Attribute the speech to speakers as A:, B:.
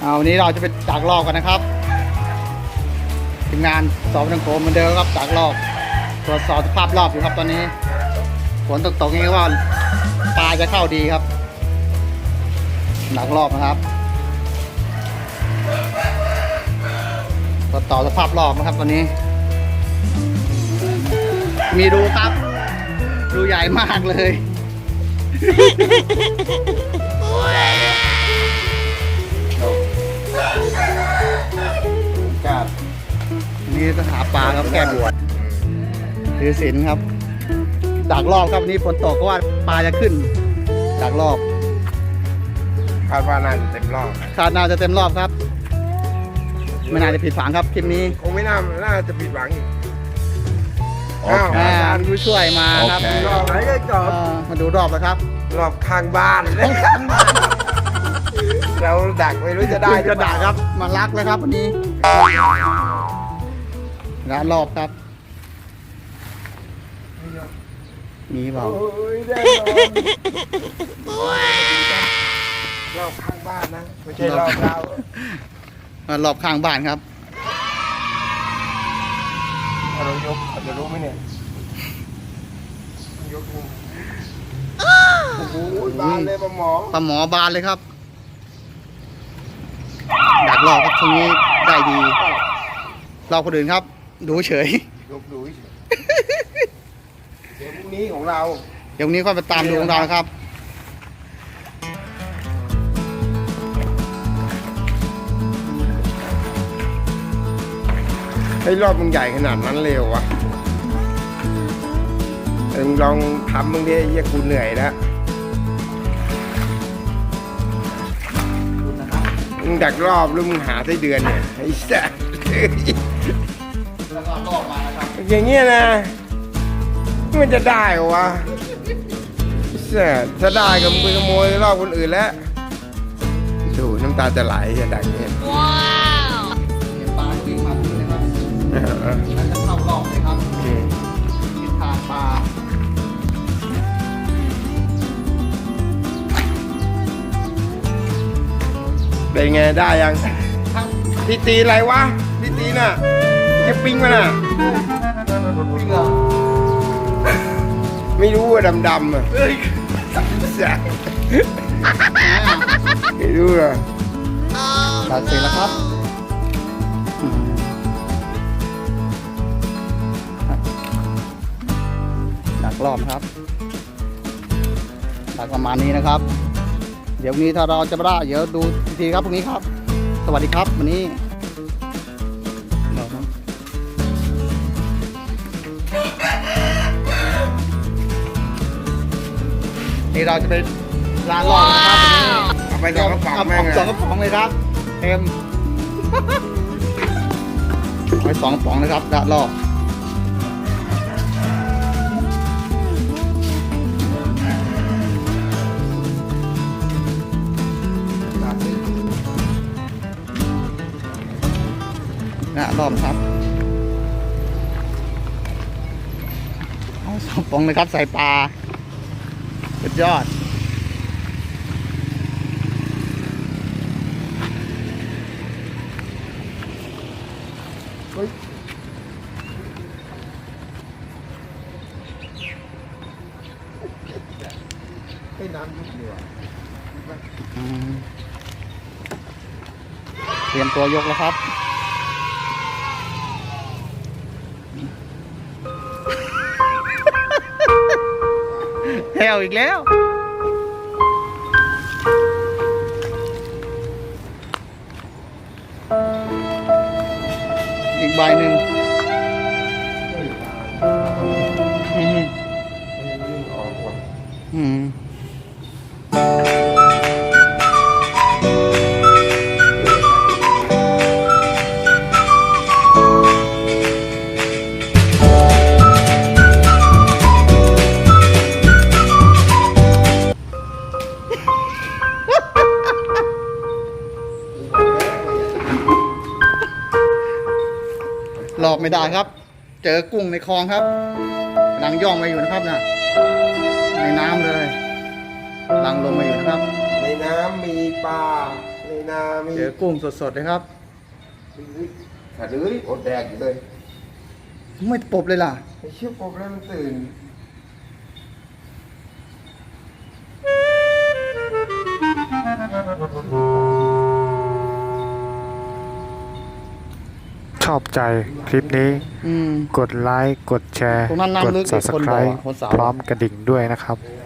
A: เอาวันนี้เราจะไปจากรอบกันนะครับทีมงานสอบทังโคมเหมือนเดิมครับจากรอบตรวจสอบสภาพรอบอยู่ครับตอนนี้ฝนตกตกๆนี้ว่าปลาจะเข้าดีครับหนักรอบนะครับตรวจต่อสภาพรอบนะครับตอนนี้ มีรูครับรูใหญ่มากเลย นี่จะหาปลาครับแก้บวชถือศีลครับ ดักรอบครับวันนี้ฝนตกก็ว่าปลาจะขึ้น ดักรอบ
B: คาดว่าน่าจะเต็มรอบ
A: คาดน่าจะเต็มรอบครับ ไม่น่าจะผิดฝังครับคลิปนี้
B: คงไม่น่าน่าจะผิดหวังอีก
C: โอ
B: อ้าว
C: เค
A: อ่ามีผู้ช่วยมาครับ
C: โอเค
B: รอบไหนก็จ
A: เอบอมาดูรอบแล้วครับ
B: รอบข้างบ้านเลยเราดักไม่รู้จะได้ห
A: ก
B: รือ
A: ระ
B: เป
A: ดา
B: ล่
A: ษครับ มาลักเลยครับวันนี้ ร้านรอบครับ มีเปล่า
B: โอ้ยได้รอบข้างบ้านนะ ไม่ใช่รอบเรา
A: มารอบข้างบ้านครับ
B: ถ้าเรายกเขาจะรู้ไหมเนี่ย ยกมือโอ้โหบานเลยปะหมอ
A: ปลาหมอบานเลยครับ ดักรอบครับตรงนี้ได้ดีรอบคนอื่นครับ ดูเฉย
B: ยกดูเฉยเดี๋ยวพรุ่งนี้ของเรา
A: เดี๋ยววันนี้ก็ไปตามดูของเรานะครับ
B: ให้รอบมึงใหญ่ขนาดนั้นเลยเหรอวะเอ็งลองทำมึงดิไอ้เหี้ยกูเหนื่อยแล้วมึงดักรอบแล้วมึงหาได้เดือนเนี่ยไอ้แซ่
A: ก็รอบมานะครับ
B: อย่างเงี้ยนะ มันจะได้เหรอวะแซ่บถ้าได้ก็มึงไปขโมยรอบคนอื่นแล้วดูน้ำตาจะไหลจะดังเงี้ย
A: เห็นปลาวิ่งมาถึงนะครับ
B: เออเออ
A: แล้วจะเข้ารอบเลยครับทิศทางปลา
B: เป็นไงได้ยัง
A: ทั้ง
B: พี่ตีอะไรวะพี่ตีน่ะ จะปิ้งมันอะ
A: วิ่งเหรอ
B: ไม่รู้ว่าดำๆอะแซ่บ
A: อ่า
B: ไม่รู้อะ
A: ตัดเสร็จแล้วครับอืมดักรอบนะครับดักประมาณนี้นะครับ เดี๋ยววันนี้ถ้าเราจะไม่ได้เดี๋ยวดูอีกทีครับพรุ่งนี้ครับ สวัสดีครับวันนี้ นี่เราจะไปร้านรอบนะครับวันนี้
B: เอาไปสองกระป๋องแม่ง
A: สองก
B: อะ
A: ระป๋องเลยครับเอ็มไปสองกระป๋องนะครับดะรอบนะรอบครับเอาสองกระป๋องเลยครับใส่ปลา สุดยอด
B: ให้น้ำยุบเหนือ
A: อืมเตรียมตัวยกแล้วครับ แถวอีกแล้ว อีกใบหนึ่ง หลอกไม่ได้ครับ เจอกุ้งในคลองครับกำลังย่องมาอยู่นะครับน่ะในน้ำเลยกำลังลงมาอยู่นะครับ
B: ในน้ำมีปลาในนามี
A: เจอกุ้งสดๆเลยครับ
B: ขาดเลยอดแดกอยู่เลย
A: ไม่ปบเลยล่ะ
B: ไอ้เชี่ยปกแล้วมันตื่น
D: อบใจคลิปนี้
A: อืม
D: กดไลค์ กดแชร์
A: ตรงนั้น
D: กด
A: น้ำลึกอีกคนบอก
D: subscribe
A: อะคนสาว
D: พร้อมกระดิ่งด้วยนะครับ
B: เ